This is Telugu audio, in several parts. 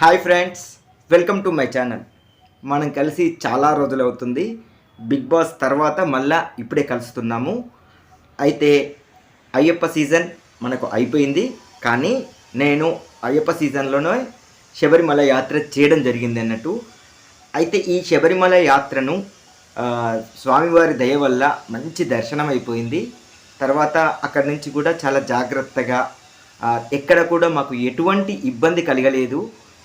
Hi friends welcome to my channel మనం కలిసి చాలా రోజులు అవుతుంది. బిగ్ బాస్ తర్వాత మళ్ళా ఇప్పుడే కలుస్తున్నాము. అయితే అయ్యప్ప సీజన్ మనకు అయిపోయింది. కానీ నేను అయ్యప్ప సీజన్లోనే శబరిమల యాత్ర చేయడం జరిగింది అన్నట్టు. అయితే ఈ శబరిమల యాత్రను స్వామివారి దయ వల్ల మంచి దర్శనం అయిపోయింది. తర్వాత అక్కడి నుంచి కూడా చాలా జాగ్రత్తగా ఎక్కడ కూడా మాకు ఎటువంటి ఇబ్బంది కలగలేదు.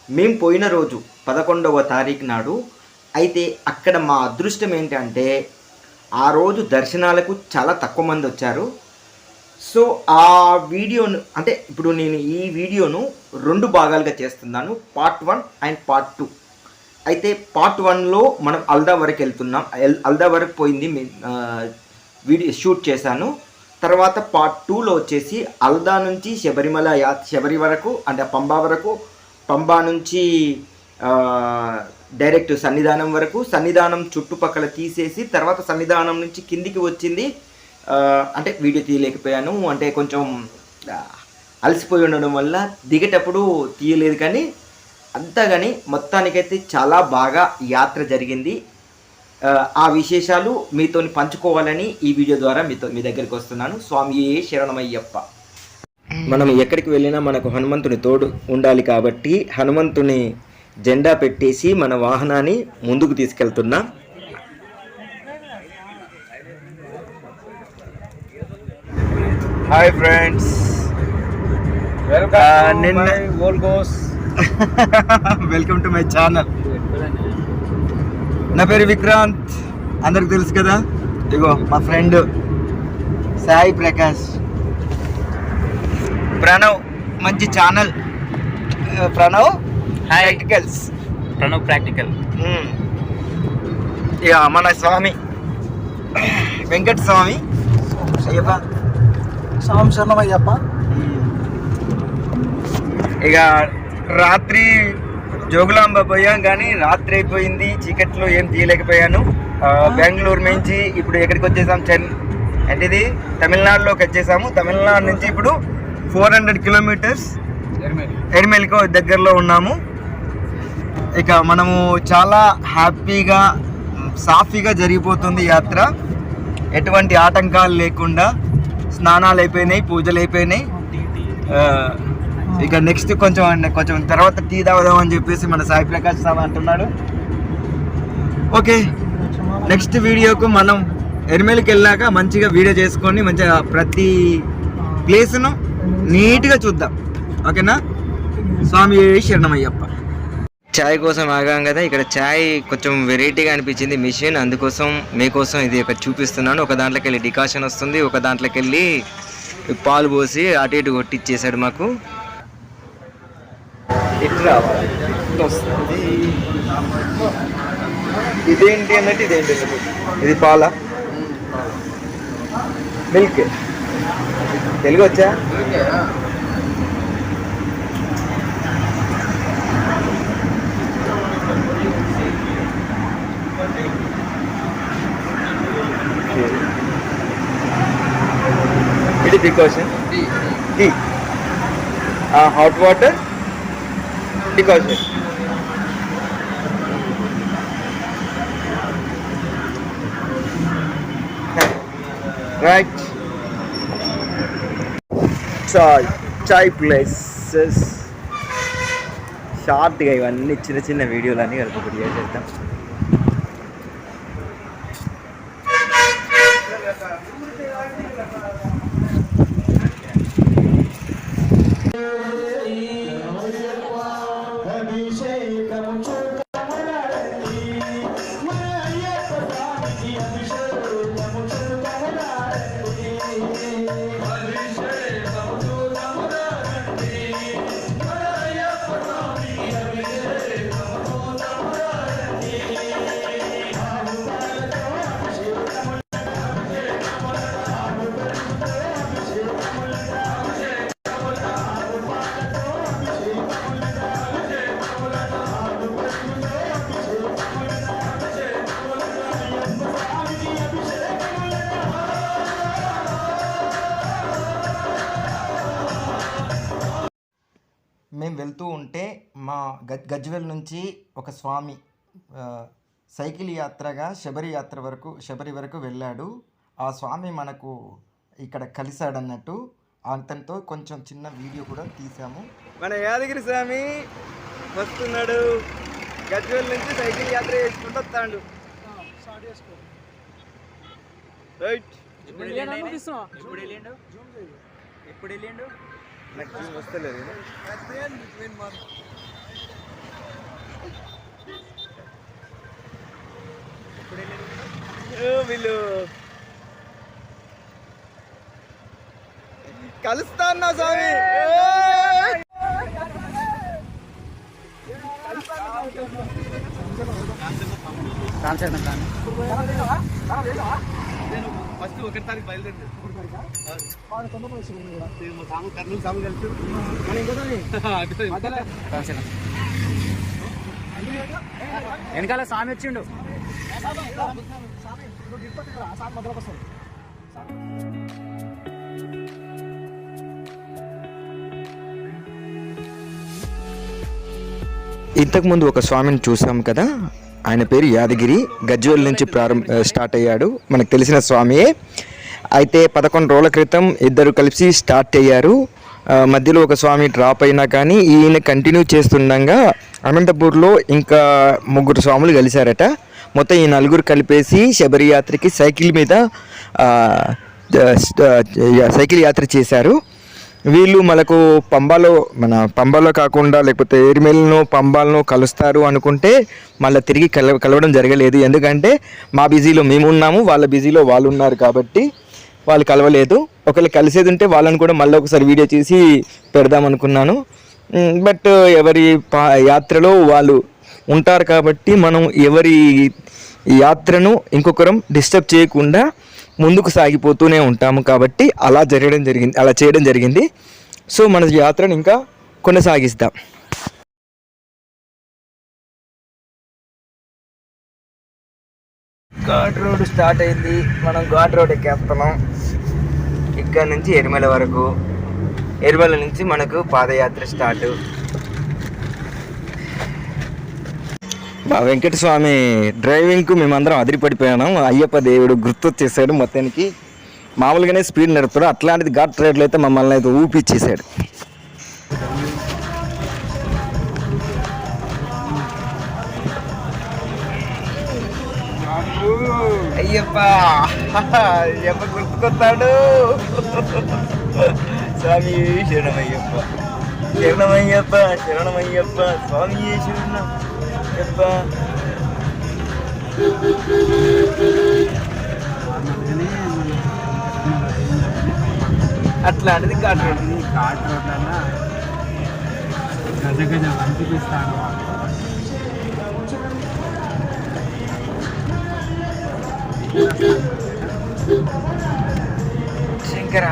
మేము పోయిన రోజు పదకొండవ తారీఖు నాడు అయితే అక్కడ మా అదృష్టం ఏంటంటే ఆ రోజు దర్శనాలకు చాలా తక్కువ మంది వచ్చారు. సో ఆ వీడియోను అంటే ఇప్పుడు నేను ఈ వీడియోను రెండు భాగాలుగా చేస్తున్నాను. Part one and part two. అయితే పార్ట్ వన్లో మనం అల్దా వరకు వెళ్తున్నాం. అల్దా వరకు పోయింది మీ- వీడియో షూట్ చేశాను. తర్వాత పార్ట్ టూలో వచ్చేసి అల్దా నుంచి శబరిమల యా శబరి వరకు అంటే పంబా వరకు పంబా నుంచి డైరెక్ట్ సన్నిధానం వరకు సన్నిధానం చుట్టుపక్కల తీసేసి తర్వాత సన్నిధానం నుంచి కిందికి వచ్చింది అంటే వీడియో తీయలేకపోయాను అంటే కొంచెం అలసిపోయి ఉండడం వల్ల దిగేటప్పుడు తీయలేదు కానీ అంతా కానీ మొత్తానికైతే చాలా బాగా యాత్ర జరిగింది. ఆ, ఆ విశేషాలు మీతో పంచుకోవాలని ఈ వీడియో ద్వారా మీతో మీ దగ్గరికి వస్తున్నాను. స్వామి శరణమయ్యప్ప. మనం ఎక్కడికి వెళ్ళినా మనకు హనుమంతుని తోడు ఉండాలి కాబట్టి హనుమంతుని జెండా పెట్టేసి మన వాహనాన్ని ముందుకు తీసుకెళ్తున్నాం. హాయ్ ఫ్రెండ్స్ Welcome to నిన్న- my Volgos. Welcome to my channel నా పేరు విక్రాంత్. అందరికి తెలుసు కదా? ఇగో మా ఫ్రెండ్ సాయి ప్రకాష్. ప్రణవ్ మంచి channel Pranav Hi. Practicals Pranav Practical. ఇక మన స్వామి. వెంకట స్వామి. అయ్యప్ప. సాం శరణమయ్యప్ప ఇక రాత్రి జోగులాంబ పోయాం కానీ రాత్రి అయిపోయింది చీకట్లో ఏం తీయలేకపోయాను. బెంగళూరు నుంచి ఇప్పుడు ఎక్కడికి వచ్చేసాం? చెన్ ఏంటిది? తమిళనాడులోకి వచ్చేసాము. తమిళనాడు నుంచి ఇప్పుడు ఫోర్ హండ్రెడ్ కిలోమీటర్స్ ఎడిమెల్కో దగ్గరలో ఉన్నాము. ఇక మనము చాలా హ్యాపీగా సాఫీగా జరిగిపోతుంది యాత్ర. ఎటువంటి ఆటంకాలు లేకుండా స్నానాలు అయిపోయినాయి పూజలు అయిపోయినాయి. ఇక నెక్స్ట్ కొంచెం కొంచెం తర్వాత టీ తాగుదాం అని చెప్పేసి మన సాయి ప్రకాష్ సార్ అంటున్నాడు. ఓకే నెక్స్ట్ వీడియోకు మనం ఎరిమేలికి వెళ్ళాక మంచిగా వీడియో చేసుకొని మంచిగా ప్రతి ప్లేస్ను నీట్గా చూద్దాం. ఓకేనా? స్వామి శరణమయ్యప్ప. చాయ్ కోసం ఆగాం కదా ఇక్కడ చాయ్ కొంచెం వెరైటీగా అనిపించింది మిషన్. అందుకోసం మీకోసం ఇది ఒకటి చూపిస్తున్నాను. ఒక దాంట్లోకి వెళ్ళి డికాషన్ వస్తుంది ఒక దాంట్లోకి వెళ్ళి పాలు పోసి అటు ఇటు కొట్టిచ్చేసాడు మాకు. ఇట్లా వస్తుంది. ఇదేంటి అన్నట్టు ఇదేంటి ఇది పాల. మిల్క్. తెలుగు వచ్చా ఇది decoction tea. Hot water decoction right చాయ్ చాయ్ ప్లేసెస్ షార్ట్గా ఇవన్నీ చిన్న చిన్న వీడియోలన్నీ కలిపి ఒకటి చేసేద్దాం గజ్వెల్ నుంచి ఒక స్వామి సైకిల్ యాత్రగా శబరి యాత్ర వరకు శబరి వరకు వెళ్ళాడు. ఆ స్వామి మనకు ఇక్కడ కలిశాడన్నట్టు. అతనితో కొంచెం చిన్న వీడియో కూడా తీసాము మన యాదగిరి స్వామి వస్తున్నాడు. గజ్వెల్ నుంచి సైకిల్ యాత్ర చేసుకుంటూ వస్తాడు. రైట్ ఇప్పుడు వెళ్ళిండు? ఎప్పుడు వెళ్ళిండు? నాకు వస్తలేదు. వీళ్ళు. కలుస్తా అన్నా స్వామి. ఫస్ట్ ఒకటి తారీఖు సాము కర్నూలు సాము కలిసి వెనకాల స్వామి వచ్చిండు. ఇంతకుముందు ఒక స్వామిని చూసాం కదా ఆయన పేరు యాదగిరి గజ్వేల్ నుంచి ప్రారంభ స్టార్ట్ అయ్యాడు. మనకు తెలిసిన స్వామియే అయితే పదకొండు రోజుల క్రితం ఇద్దరు కలిసి స్టార్ట్ అయ్యారు. మధ్యలో ఒక స్వామి డ్రాప్ అయినా కానీ ఈయన కంటిన్యూ చేస్తుండగా అనంతపూర్లో ఇంకా ముగ్గురు స్వాములు కలిశారట. మొత్తం ఈ నలుగురు కలిపేసి శబరియాత్రకి సైకిల్ మీద సైకిల్ యాత్ర చేశారు. వీళ్ళు మనకు పంబాలో మన పంబాలో కాకుండా లేకపోతే ఏరిమేలను పంబాలను కలుస్తారు అనుకుంటే మళ్ళీ తిరిగి కల కలవడం జరగలేదు. ఎందుకంటే మా బిజీలో మేము ఉన్నాము వాళ్ళ బిజీలో వాళ్ళు ఉన్నారు కాబట్టి వాళ్ళు కలవలేదు. ఒకవేళ కలిసేది ఉంటే వాళ్ళని కూడా మళ్ళీ ఒకసారి వీడియో చేసి పెడదాం అనుకున్నాను. బట్ ఎవరి పా యాత్రలో వాళ్ళు ఉంటారు కాబట్టి మనం ఎవరి యాత్రను ఇంకొకరం డిస్టర్బ్ చేయకుండా ముందుకు సాగిపోతూనే ఉంటాము కాబట్టి అలా జరగడం జరిగింది అలా చేయడం జరిగింది. సో మన యాత్రను ఇంకా కొనసాగిస్తాం. ఘాట్ రోడ్ స్టార్ట్ అయింది. మనం ఘాట్ రోడ్ ఎక్కేస్తున్నాం. ఇక్కడ నుంచి ఎరిమల వరకు. ఎరిమల నుంచి మనకు పాదయాత్ర స్టార్ట్. మా వెంకటస్వామి డ్రైవింగ్కు మేమందరం అదిరిపడిపోయాము అయ్యప్ప దేవుడు గుర్తొచ్చేసాడు మొత్తానికి. మామూలుగానే స్పీడ్ నడుపుతాడు. అట్లాంటిది ఘాట్ రైడ్లో అయితే మమ్మల్ని అయితే ఊపిచ్చేసాడు. అయ్యప్ప అయ్యప్ప గుర్తుకొస్తాడు. స్వామి శరణమయ్యప్ప. శరణమయ్యప్ప శరణమయ్యప్ప స్వామి శరణం. అట్లాంటిది కాదు ఘాట్ రోడ్లన్నా గజ గజ అనిపిస్తాను శంకర.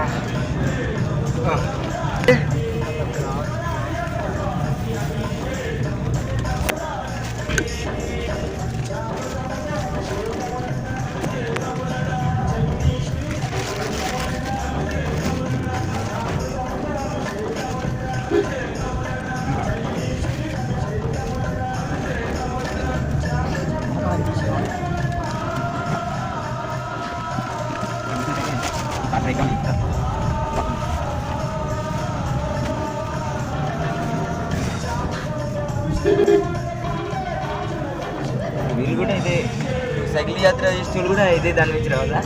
చేసే వాళ్ళు కూడా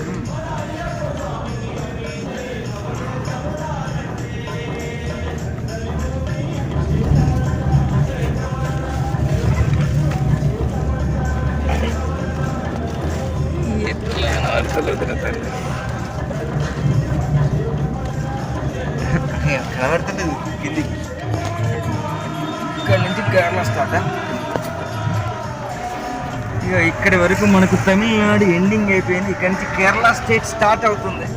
తమిళనాడు ఎండింగ్ అయిపోయింది. ఇక్కడ నుంచి కేరళ స్టేట్ స్టార్ట్ అవుతుంది.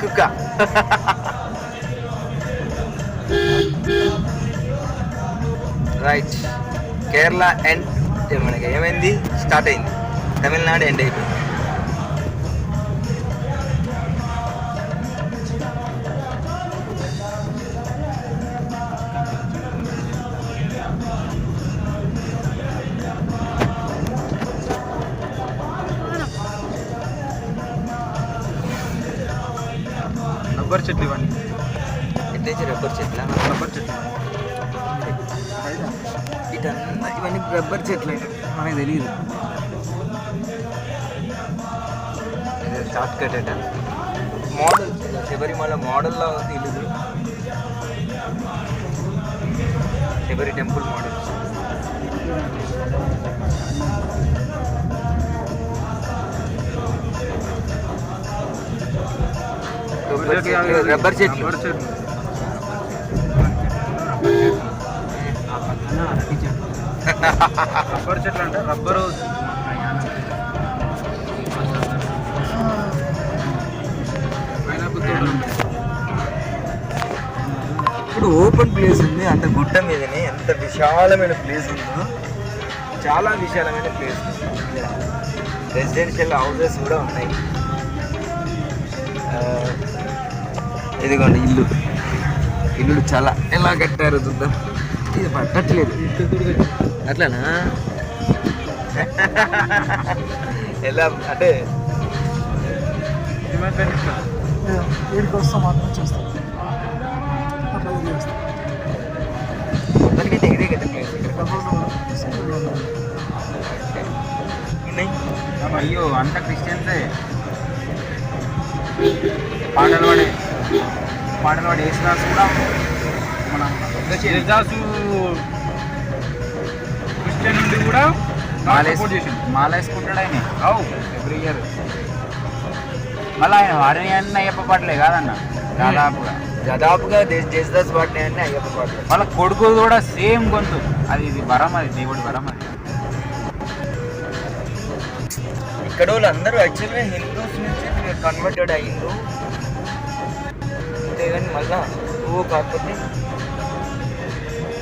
కుక్క. రైట్ కేరళ అండ్ మనకి ఏమైంది? స్టార్ట్ అయింది. తమిళనాడు ఎండ్ అయిపోయింది. ఇటన్నా ఇవన్నీ రబ్బర్ చెట్లు మనకు తెలియదు షార్ట్ కట్ అట మోడల్ శబరిమల మోడల్లా ఉంది ఇల్లు శబరి టెంపుల్ మోడల్ రబ్బర్ చెట్లు రబ్బర్ చెట్లు అంటే రబ్బరు. ఇప్పుడు ఓపెన్ ప్లేస్ ఉంది అంత గుట్ట మీదనే. ఎంత విశాలమైన ప్లేస్ ఉందో. చాలా విశాలమైన ప్లేస్. రెసిడెన్షియల్ హౌసెస్ కూడా ఉన్నాయి. ఇదిగోండి ఇల్లు. ఇల్లు చాలా. ఎలా కట్టారు చూద్దాం. ఇది పట్టట్లేదు. అట్లానా? ఎలా అంటే? వీడికి వస్తాం మాత్రం చేస్తాం. అట్లా చేస్తాం. మొత్తానికి దగ్గరే కదా ప్లేస్. ఉన్నాయి. అయ్యో అంత క్రిస్టియన్సే. పాటలు పాడే పాటలు పాడే యేసుదాసు కూడా మన యేసుదాసు క్రిస్టియన్ నుండి కూడా సపోర్ట్ చేసిండు మాల వేసుకుంటాడు ఆయన అవు. ఎవ్రీ ఇయర్ మళ్ళీ ఆయన వారిని అన్న అయ్యప్ప పాటలే కాదన్న. దాదాపుగా. దాదాపుగా దేశదాస్ పాటనే అంటే అయ్యప్ప పాటలు. వాళ్ళ కొడుకు కూడా సేమ్ గొంతు. అది ఇది వరం అది దేవుడి వరం అది. ఇక్కడ వాళ్ళు అందరూ యాక్చువల్గా హిందూస్ నుంచి కన్వర్టెడ్ అయ్యిండు అంతే కానీ మళ్ళా ఓ కాకపోతే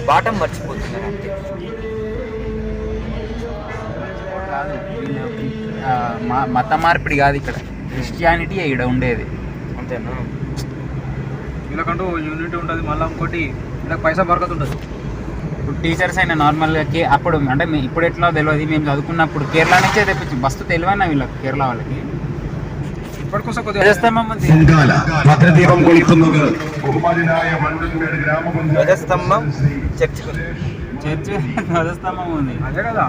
బాటం మర్చిపోతున్నారు అంతే. కాదు. మత మార్పిడి కాదు ఇక్కడ. క్రిస్టియానిటీ ఇక్కడ ఉండేది. అంతేనా? వీళ్ళకంటూ యూనిటీ ఉంటుంది మళ్ళీ ఇంకోటి ఇలా పైసా బరకత ఉంటుంది. ఇప్పుడు టీచర్స్ అయినా నార్మల్గా కే అప్పుడు అంటే మేము ఇప్పుడు ఎట్లా తెలియదు మేము చదువుకున్నప్పుడు కేరళ నుంచే తెప్పించి. బస్తు తెలివైన వీళ్ళకి కేరళ వాళ్ళకి. ధ్వజస్తంభం చర్చి ధ్వజస్తంభం ఉంది. అదే కదా.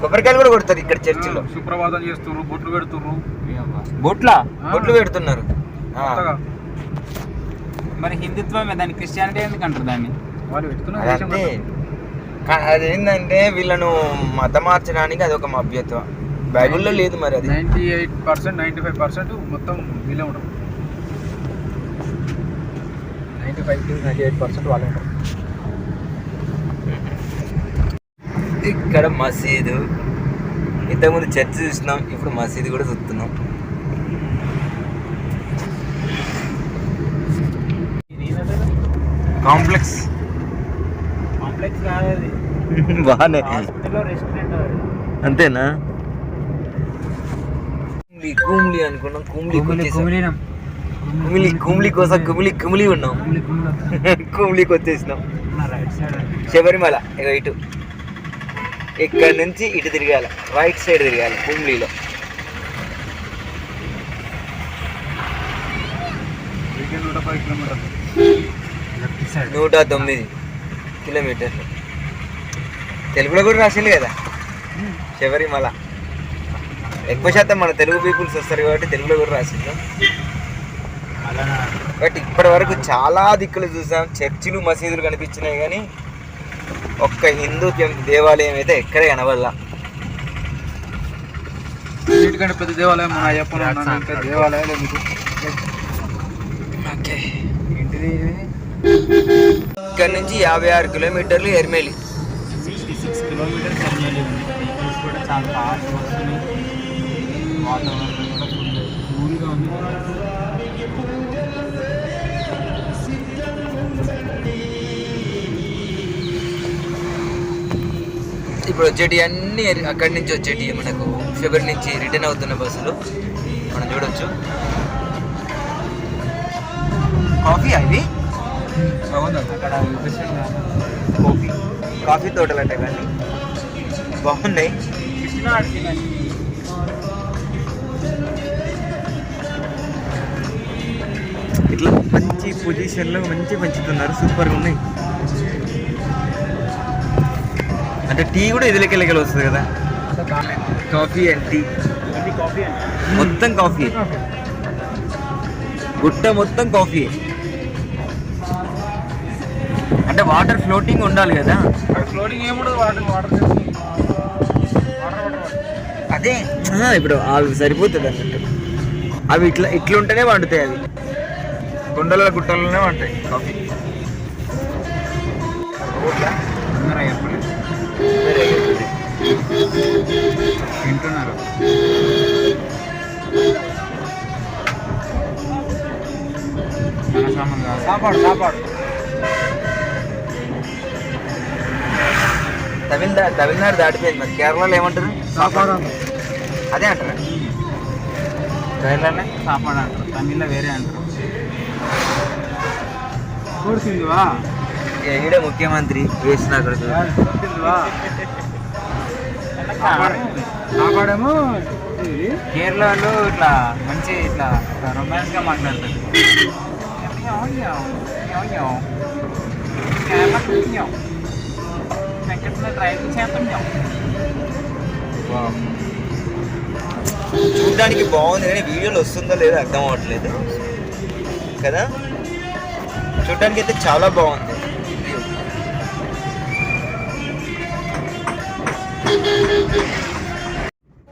కొబ్బరికాయలు కూడా కొడతారు ఇక్కడ చర్చిలో. సుప్రభాతం చేస్తుర్రు బొట్లు పెడుతుర్రు. బొట్లా? బొట్లు పెడుతున్నారు. మరి హిందుత్వమే దాన్ని క్రిస్టియానిటీ ఎందుకు అంటారు దాన్ని? పెడుతున్నారు కా- అదేంటంటే వీళ్ళను మత మార్చడానికి అది ఒక మభ్యత్వం. బైబిల్లో లేదు మరి అది. Ninety eight percent ninety five percent మొత్తం వీళ్ళే ఉంటారు ninety five to ninety eight percent వాళ్ళే ఉంటారు ఇక్కడ మసీదు. ఇంతకుముందు చర్చ్ చూసినాం ఇప్పుడు మసీదు కూడా చూస్తున్నాం. కాంప్లెక్స్. కాంప్లెక్స్ కాదు అది. బాగానే అంతేనా? కుమ్లి అనుకున్నాం కుమ్లి కుమిలి కుమ్లి కోసం కుమిలి కుమిలి ఉన్నాం. కుమ్లికి వచ్చేసినాం రైట్ సైడ్ శబరిమల ఇగో ఇటు. ఇక్కడ నుంచి ఇటు తిరగాల. రైట్ సైడ్ తిరగాలి వీకెండ్ నూట తొమ్మిది కిలోమీటర్లు తెలుగులో కూడా రాసింది కదా? శబరిమల ఎక్కువ శాతం మన తెలుగు పీపుల్స్ వస్తారు కాబట్టి తెలుగులో కూడా రాసింది బట్ ఇప్పటి వరకు చాలా దిక్కులు చూసాం. చర్చిలు మసీదులు కనిపించినాయి కానీ ఒక్క హిందూ దేవాలయం అయితే ఎక్కడే కనబడలా. వీటికంటే పెద్ద దేవాలయం మన అయ్యప్ప ఇంకా దేవాలయాలు ఎందుకు? ఓకే. ఏంటిది ఇక్కడ నుంచి యాభై ఆరు కిలోమీటర్లు ఎర్మేలి సిక్స్టీ సిక్స్ కిలోమీటర్స్ ఎమ్మెల్యే ఉంది వెహికల్స్ కూడా చాలా ఫాస్ట్ వస్తున్నాయి వాతావరణం కూడా ఫుల్ కూల్గా ఉంది. ఇప్పుడు వచ్చేటి అన్ని అక్కడి నుంచి వచ్చేటి మనకు షుగర్ నుంచి రిటర్న్ అవుతున్న బస్సులు మనం చూడొచ్చు. కాఫీ అవి అక్కడ కాఫీ కాఫీ తోటలు అంటే కానీ బాగున్నాయి. ఇట్లా మంచి పొజిషన్లో మంచి పెంచుతున్నారు సూపర్గా ఉన్నాయి. అంటే టీ కూడా ఎదులకెళ్ళగల వస్తుంది కదా. Coffee and tea. మొత్తం కాఫీ. గుట్ట మొత్తం కాఫీ. అంటే వాటర్ ఫ్లోటింగ్ ఉండాలి కదా. ఫ్లోటింగ్ ఏముండదు వాటర్ వాటర్ వాటర్ వాటర్ అదే ఇప్పుడు అవి సరిపోతుంది అన్నట్టు. అవి ఇట్లా ఇట్లా ఉంటేనే వండుతాయి అవి. గుండెల గుట్టలనే వంటాయి కాఫీ. కాదు సాపాడు సాపాడు. తమిళ తమిళనాడు దాటిపోయింది మరి. కేరళలో ఏమంటారు? అదే అంటారా? కేరళనే సాపాడు అంటారు. తమిళ్ళో వేరే అంటారు. కూర్చుందివా ఈడ ముఖ్యమంత్రి వేసిన అక్కడ కూర్చుందివా సాపాడేమో కేరళలో ఇట్లా మంచి ఇట్లా రొమాన్స్గా మాట్లాడతారు. చూడడానికి బాగుంది కానీ వీడియోలో వస్తుందో లేదో అర్థం అవ్వట్లేదు కదా? చూడడానికి అయితే చాలా బాగుంది.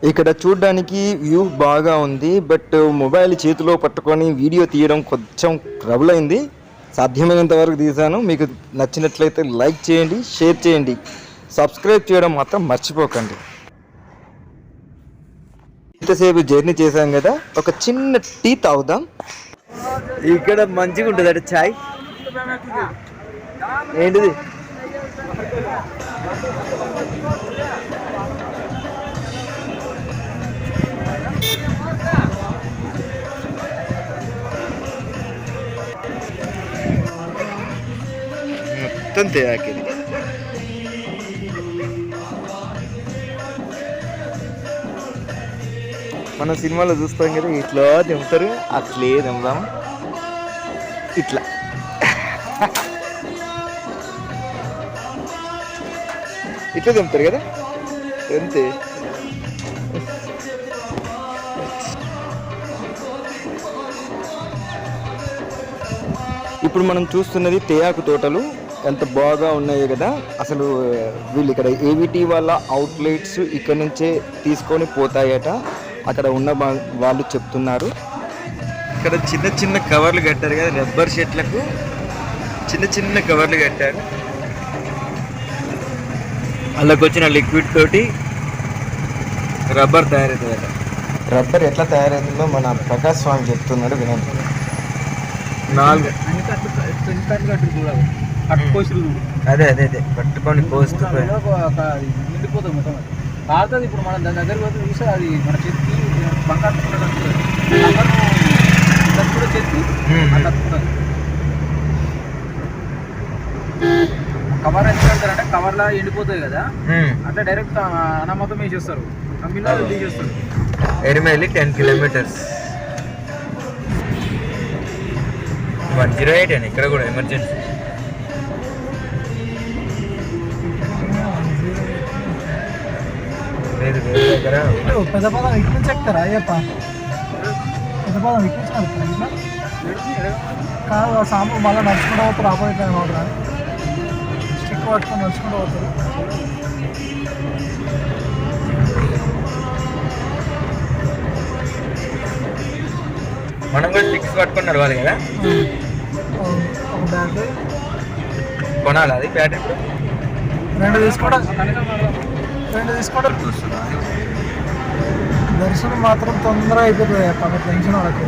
ఇక్కడ చూడడానికి వ్యూ బాగా ఉంది బట్ మొబైల్ చేతిలో పట్టుకొని వీడియో తీయడం కొంచెం ట్రబుల్ అయింది సాధ్యమైనంత వరకు తీశాను. మీకు నచ్చినట్లయితే లైక్ చేయండి షేర్ చేయండి. సబ్స్క్రైబ్ చేయడం మాత్రం మర్చిపోకండి. ఇంతసేపు జర్నీ చేశాం కదా ఒక చిన్న టీ తాగుదాం. ఇక్కడ మంచిగా ఉంటుంది అట చాయ్. ఏంటిది? మొత్తం తేయాకిది మన సినిమాలో చూస్తాం కదా ఇట్లా దింపుతారు అట్లే దింపుదాం ఇట్లా ఇట్లా దింపుతారు కదా అంతే ఇప్పుడు మనం చూస్తున్నది తేయాకు తోటలు. ఎంత బాగా ఉన్నాయి కదా అసలు వీళ్ళు ఇక్కడ ఏవిటీ వాళ్ళ అవుట్లెట్స్ ఇక్కడ నుంచే తీసుకొని పోతాయట. అక్కడ ఉన్న వాళ్ళు చెప్తున్నారు. ఇక్కడ చిన్న చిన్న కవర్లు కట్టారు కదా రబ్బర్ షెట్లకు చిన్న చిన్న కవర్లు కట్టారు. అందులోకి వచ్చిన లిక్విడ్ తోటి రబ్బర్ తయారవుతుంది రబ్బర్ ఎట్లా తయారవుతుందో మన ప్రకాష్ స్వామి చెప్తున్నాడు వినండి. నాలుగు అదే అదే అదే. పట్టుకొని కోస్తూ నిండిపోతుంది మొత్తం అది. ఇప్పుడు మనం దాని దగ్గర పోతే చూస్తే అది మన బంగారు కూడా. కవర్ ఎంత కవర్లో ఎండిపోతుంది కదా. అట్లా డైరెక్ట్ అనామతం వేసేస్తారు. కంపెనీలో తీసేస్తారు. Erumeli ten kilometres. One zero eight అండి ఇక్కడ కూడా ఎమర్జెన్సీ. లేదు వేరే దగ్గర పెద్ద పదం ఇటు నుంచి ఎక్కుతారా అయ్యప్ప? పెద్ద పదం ఇటు నుంచి నడుపుతారా ఇట్లా? కాదు సాంబార్ మళ్ళీ నడుచుకుంటూ పోతారు ఆపోజిట్ లైన్ అవుతారా? స్టిక్ పట్టుకొని నడుచుకుంటూ పోతారు మనం కూడా సిక్స్ పట్టుకొని నడవాలి కదా? కొనాలి అది బ్యాటరీ రెండు తీసుకోవడం. రెండు తీసుకోవడం దర్శనం మాత్రం తొందరగా అయిపోతుంది పక్క టెన్షన్ వాళ్ళకి.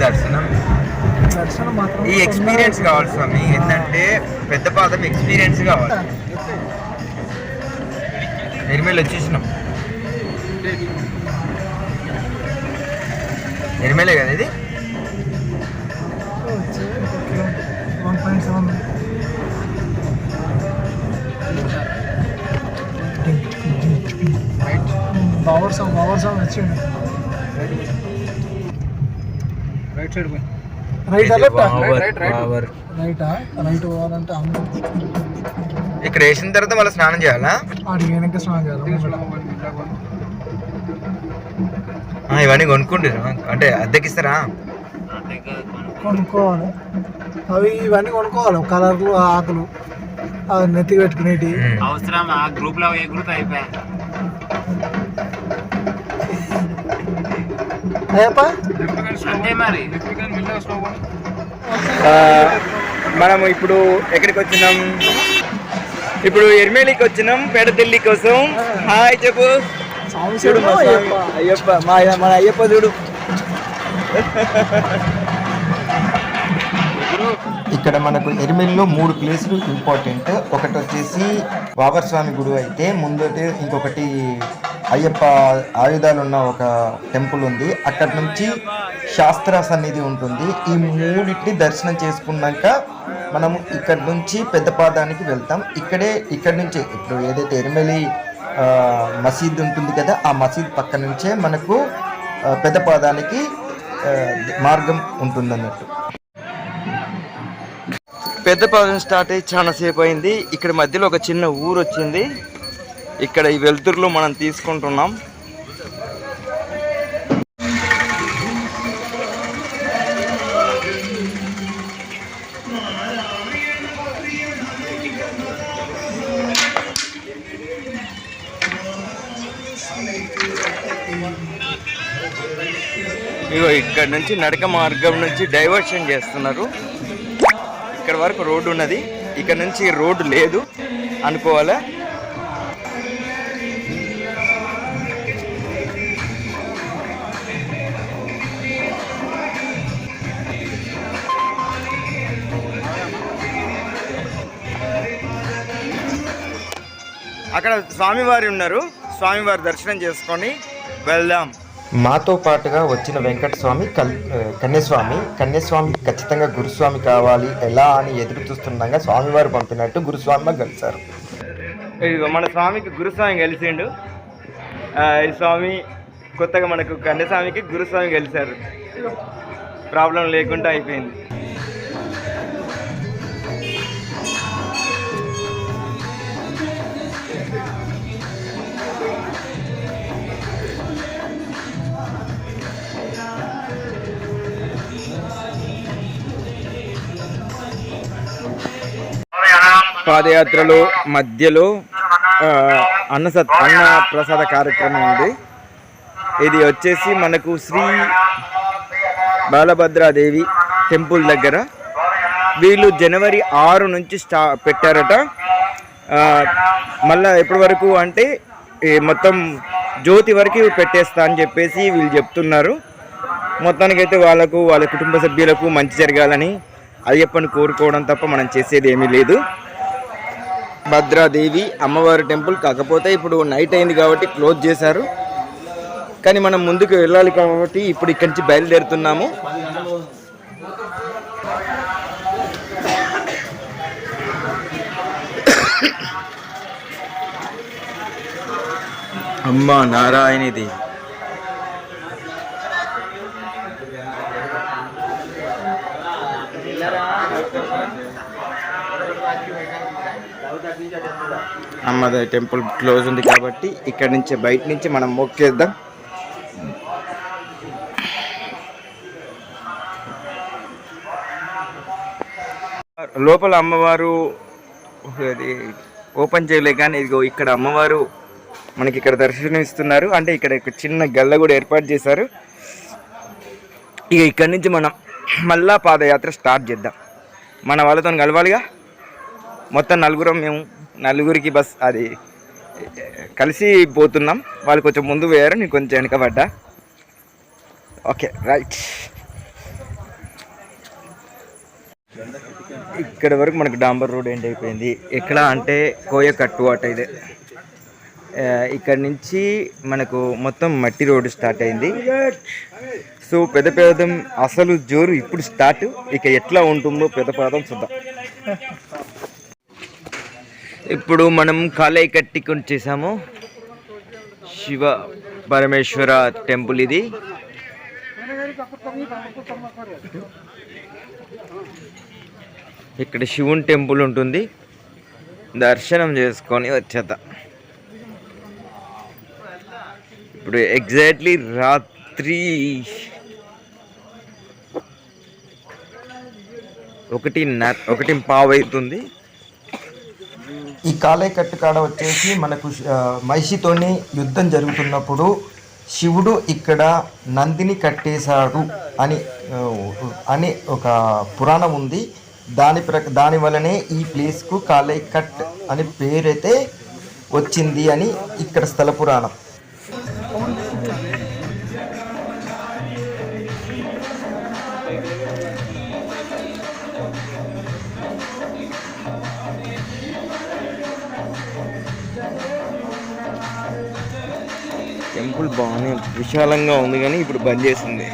దర్శనం. దర్శనం మాత్రం ఈ ఎక్స్పీరియన్స్ కావాలి స్వామి. ఏంటంటే పెద్ద పాదం ఎక్స్పీరియన్స్ కావాలి. ఎరిమేలు వచ్చేసినాం. ఎరిమేలే కదా ఇది? పవర్ సాంగ్ పవర్ సాంగ్ వచ్చింది రైట్ సైడ్ పోయి. Right a left right, right. Power రైటా రైట్ పోవాలంటే అమ్మ. ఇక్కడ వేసిన తర్వాత మళ్ళీ స్నానం చేయాలా? వెనక స్నానం చేయాలి ఆ, ఇవన్నీ కొనుక్కుంటారు. అంటే అద్దెకిస్తారా? కొనుక్కోవాలి. అవి ఇవన్నీ కొనుక్కోవాలి. కలర్లు ఆకులు. అవి నెత్తికి పెట్టుకునేటి. అవసరం ఆ గ్రూప్లో ఏ గ్రూప్ అయిపోయా? మరి ఆ, మనము ఇప్పుడు ఎక్కడికి వచ్చినాం? ఇప్పుడు ఎర్మేలికి వచ్చినాం పెడతెల్లి కోసం. హాయ్ చెప్పు. అయ్యప్ప. మన అయ్యప్ప చూడు. ఇక్కడ మనకు ఎరిమెల్లో మూడు ప్లేసులు ఇంపార్టెంట్. ఒకటి వచ్చేసి వావర్ స్వామి గుడి అయితే ముందటి ఇంకొకటి అయ్యప్ప ఆయుధాలున్న ఒక టెంపుల్ ఉంది. అక్కడ నుంచి శాస్త్ర సన్నిధి ఉంటుంది. ఈ మూడింటిని దర్శనం చేసుకున్నాక మనము ఇక్కడ నుంచి పెద్దపాదానికి వెళ్తాం. ఇక్కడే ఇక్కడ నుంచి ఇప్పుడు ఏదైతే ఎరిమెలి మసీద్ ఉంటుంది కదా ఆ మసీద్ పక్క నుంచే మనకు పెద్దపాదానికి మార్గం ఉంటుంది అన్నట్టు పెద్దపాదం స్టార్ట్ అయ్యి చాలా సేపు అయింది. ఇక్కడ మధ్యలో ఒక చిన్న ఊరు వచ్చింది ఇక్కడ ఈ వెలుతురులో మనం తీసుకుంటున్నాం. ఇగో ఇక్కడ నుంచి నడక మార్గం నుంచి డైవర్షన్ చేస్తున్నారు. ఇక్కడ వరకు రోడ్డు ఉన్నది ఇక్కడ నుంచి రోడ్డు లేదు అనుకోవాలా? అక్కడ స్వామివారి ఉన్నారు. స్వామివారి దర్శనం చేసుకొని వెళ్దాం. మాతో పాటుగా వచ్చిన వెంకటస్వామి కల్ కన్యస్వామి కన్యస్వామి ఖచ్చితంగా గురుస్వామి కావాలి ఎలా అని ఎదురు చూస్తుండగా స్వామివారు పంపినట్టు గురుస్వామి కలిశారు. మన స్వామికి గురుస్వామి కలిసిండు. స్వామి కొత్తగా మనకు కన్యస్వామికి గురుస్వామి కలిశారు. ప్రాబ్లం లేకుండా అయిపోయింది. పాదయాత్రలో మధ్యలో ఆ, అన్న సత్ అన్న ప్రసాద కార్యక్రమం ఉంది. ఇది వచ్చేసి మనకు శ్రీ బాలభద్రాదేవి టెంపుల్ దగ్గర. వీళ్ళు జనవరి ఆరు నుంచి స్టా పెట్టారట. మళ్ళీ ఎప్పటి వరకు అంటే మొత్తం జ్యోతి వరకు పెట్టేస్తా అని చెప్పేసి వీళ్ళు చెప్తున్నారు. మొత్తానికైతే వాళ్ళకు వాళ్ళ కుటుంబ సభ్యులకు మంచి జరగాలని అయ్యప్పని కోరుకోవడం తప్ప మనం చేసేది ఏమీ లేదు. భద్రాదేవి అమ్మవారి టెంపుల్ కాకపోతే ఇప్పుడు నైట్ అయింది కాబట్టి క్లోజ్ చేశారు. కానీ మనం ముందుకు వెళ్ళాలి కాబట్టి ఇప్పుడు ఇక్కడి నుంచి బయలుదేరుతున్నాము. అమ్మా నారాయణిది అమ్మది టెంపుల్ క్లోజ్ ఉంది కాబట్టి ఇక్కడ నుంచి బయట నుంచి మనం మొక్కేద్దాం లోపల అమ్మవారు అది ఓపెన్ చేయలే కానీ ఇదిగో ఇక్కడ అమ్మవారు మనకి ఇక్కడ దర్శనం ఇస్తున్నారు అంటే ఇక్కడ చిన్న గల్ల కూడా ఏర్పాటు చేశారు. ఇక ఇక్కడ నుంచి మనం మళ్ళా పాదయాత్ర స్టార్ట్ చేద్దాం. మన వాళ్ళతో కలవాలిగా? మొత్తం నలుగురం మేము నలుగురికి బస్ అది కలిసి పోతున్నాం. వాళ్ళు కొంచెం ముందు పోయారు నేను కొంచెం వెనకబడ్డా ఓకే రైట్. ఇక్కడ వరకు మనకు డాంబర్ రోడ్ ఎండ్ అయిపోయింది. ఎక్కడ అంటే కోయకట్టు అట ఇదే. ఇక్కడ నుంచి మనకు మొత్తం మట్టి రోడ్డు స్టార్ట్ అయింది. సో పెద్దపాదం అసలు జోరు ఇప్పుడు స్టార్ట్. ఇక ఎట్లా ఉంటుందో పెద్దపాదం చూద్దాం. ఇప్పుడు మనం కాలై కట్టికి వచ్చేసాము శివ పరమేశ్వర టెంపుల్ ఇది. ఇక్కడ శివుని టెంపుల్ ఉంటుంది. దర్శనం చేసుకొని వచ్చేత. ఇప్పుడు ఎగ్జాక్ట్లీ రాత్రి ఒకటి ఒకటి పావు అవుతుంది ఈ కాలేకట్టు కాడ వచ్చేసి మనకు మహిషితోని యుద్ధం జరుగుతున్నప్పుడు శివుడు ఇక్కడ నందిని కట్టేశాడు అని అని ఒక పురాణం ఉంది. దాని ప్రక దాని వలనే ఈ ప్లేస్కు కాలేకట్ అని పేరైతే వచ్చింది అని ఇక్కడ స్థల పురాణం. టెంపుల్ బాగానే విశాలంగా ఉంది కానీ ఇప్పుడు బంద్ చేసింది.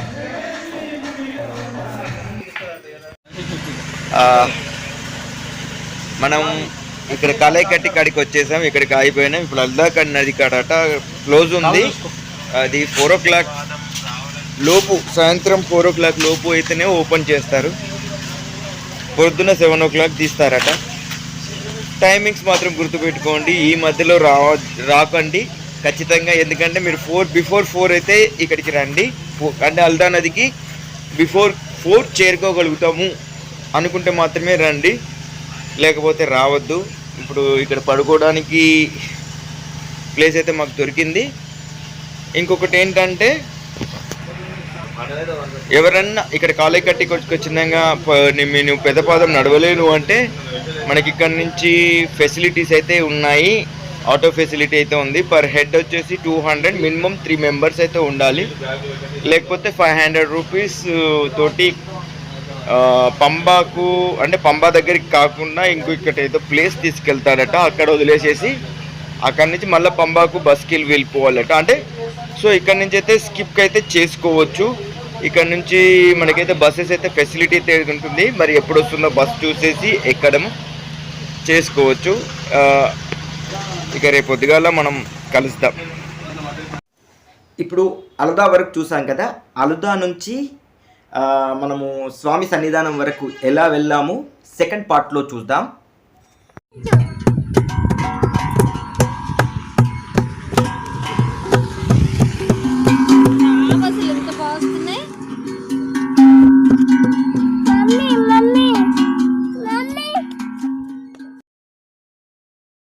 మనం ఇక్కడ కలైకట్టి కాడికి వచ్చేసాం. ఇక్కడికి ఆగిపోయినాం. ఇప్పుడు అల్దాకడ్ నది కాడట క్లోజ్ ఉంది. అది ఫోర్ ఓ క్లాక్ లోపు సాయంత్రం ఫోర్ ఓ క్లాక్ లోపు అయితేనే ఓపెన్ చేస్తారు. పొద్దున్న సెవెన్ ఓ క్లాక్ తీస్తారట. టైమింగ్స్ మాత్రం గుర్తుపెట్టుకోండి. ఈ మధ్యలో రా రాకండి. ఖచ్చితంగా ఎందుకంటే మీరు ఫోర్ బిఫోర్ ఫోర్ అయితే ఇక్కడికి రండి. అంటే అల్దా నదికి బిఫోర్ ఫోర్ చేరుకోగలుగుతాము అనుకుంటే మాత్రమే రండి. లేకపోతే రావద్దు. ఇప్పుడు ఇక్కడ పడుకోవడానికి ప్లేస్ అయితే మాకు దొరికింది. ఇంకొకటి ఏంటంటే ఎవరన్నా ఇక్కడ కాలే కట్టి ఖచ్చితంగా నేను పెద్దపాదం నడవలేను అంటే మనకి ఇక్కడ నుంచి ఫెసిలిటీస్ అయితే ఉన్నాయి. ఆటో ఫెసిలిటీ అయితే ఉంది. పర్ హెడ్ వచ్చేసి two hundred minimum three members అయితే ఉండాలి. లేకపోతే ఫైవ్ హండ్రెడ్ రూపీస్ తోటి పంబాకు అంటే పంబా దగ్గరికి కాకుండా ఇంకో ఇక్కడ ఏదో ప్లేస్ తీసుకెళ్తారట. అక్కడ వదిలేసేసి అక్కడి నుంచి మళ్ళీ పంబాకు బస్కిల్ వెళ్ళిపోవాలట. అంటే సో ఇక్కడ నుంచి అయితే స్కిప్ అయితే చేసుకోవచ్చు. ఇక్కడ నుంచి మనకైతే బస్సెస్ అయితే ఫెసిలిటీ అయితే ఉంటుంది. మరి ఎప్పుడు వస్తుందో బస్ చూసేసి ఎక్కడము చేసుకోవచ్చు. ఇక రేపు పొద్దుగాల మనం కలుస్తాం ఇప్పుడు అలదా వరకు చూసాం కదా అలదా నుంచి మనము స్వామి సన్నిధానం వరకు ఎలా వెళ్ళాము సెకండ్ పార్ట్లో చూద్దాం.